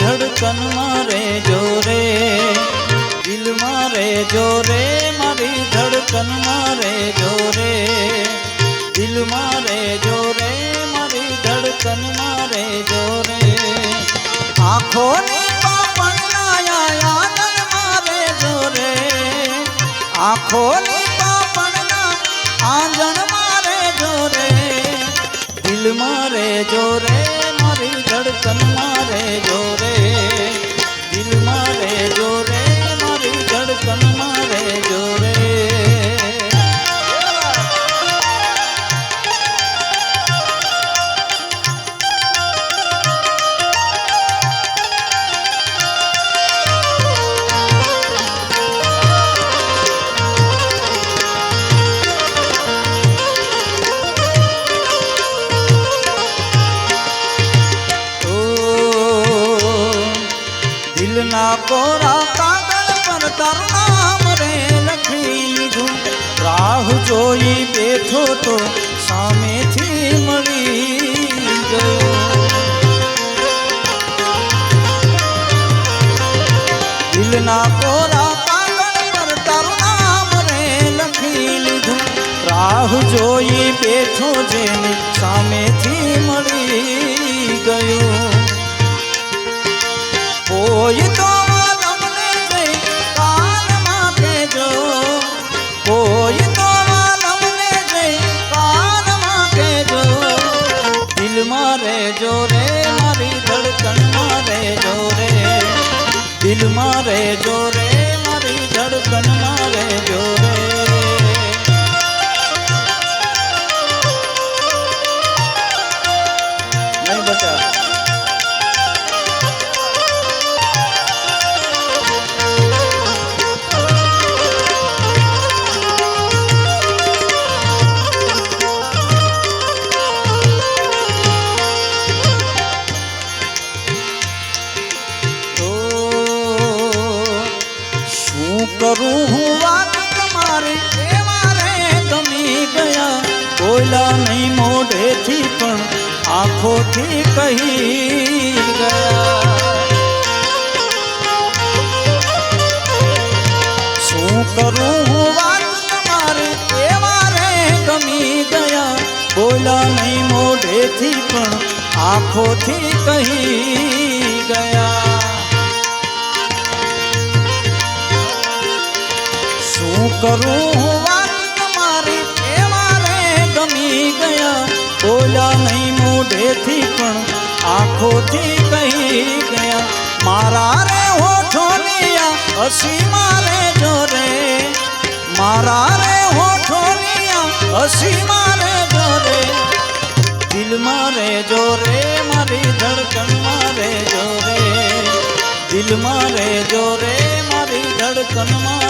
ધડકન મારે જોરે દિલ મારે જોરે મારી ધડકન મારે જોરે દિલ મારે જોરે મારી ધડકન મારે જોરે આંખોની પાપણના યાદન મારે જોરે આંખોની પાપણના આંજણ મારે જોરે દિલ મારે જોરે મારી ધડકનમાં રહેજો રે દિલમાં રહેજો રે મારી ધડકન દિલના કોરા કાગળ પર તારું નામ રે લખી લીધું રાહ જોઈ બેઠો તો સામેથી મળી ગયો દિલના કોરા કાગળ પર તારું નામ રે લખી લીધું રાહ જોઈ બેઠો જેને સામેથી કરું હું વાત તમારી એ મારે ગમી ગયા બોલા નહીં મોઢેથી પણ આંખોથી કહી ગયા શું કરું હું વાત તમારી એ મારે ગમી ગયા બોલા નહીં મોઢેથી પણ આંખોથી કહી ગયા કરું હું વાત તમારી એ મારે ગમી ગયા બોલા નહીં મોઢેથી પણ આંખોથી કહી ગયા મારા રે હોઠોનિયા હસી મારે જોરે મારા રે હોઠોનિયા હસી મારે જોરે દિલ મારે જોરે મારી ધડકન મારે જોરે દિલ મારે જોરે મારી ધડકન મારે